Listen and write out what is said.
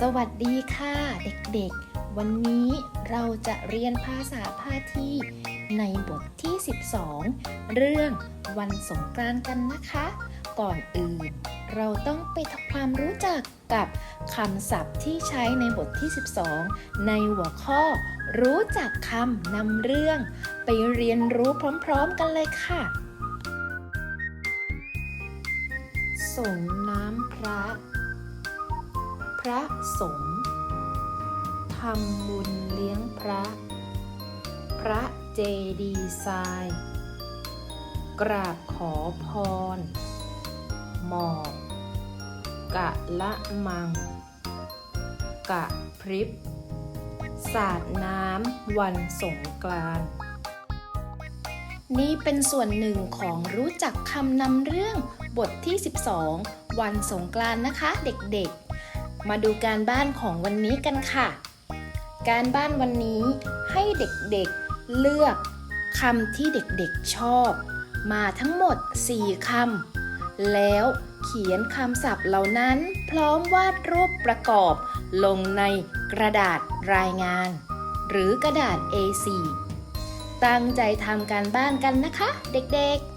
สวัสดีค่ะเด็กๆ วันนี้เราจะเรียนภาษาพาทีในบทที่ 12 เรื่องวันสงกรานต์กันนะคะ ก่อนอื่น เราต้องไปทำความรู้จักกับคำศัพท์ที่ใช้ในบทที่ 12 ในหัวข้อ รู้จักคำนำเรื่อง ไปเรียนรู้พร้อมๆกันเลยค่ะ ส่งน้ำพระ พระสงฆ์ทำบุญเลี้ยงพระ พระเจดีย์ทรายกราบขอพร หมอกกะละมัง กะพริบ สาดน้ำวันสงกรานต์ นี่เป็นส่วนหนึ่งของรู้จักคำนำเรื่องบทที่ 12 วันสงกรานต์นะคะเด็กๆ มาดูการบ้านของวันนี้กันค่ะ การบ้านวันนี้ให้เด็กๆเลือกคำที่เด็กๆชอบ มาทั้งหมด 4คำแล้วเขียนคำศัพท์เหล่านั้นพร้อมวาดรูปประกอบ ลงในกระดาษรายงาน หรือกระดาษ A4 ตั้งใจทำการบ้านกันนะคะ เด็กๆ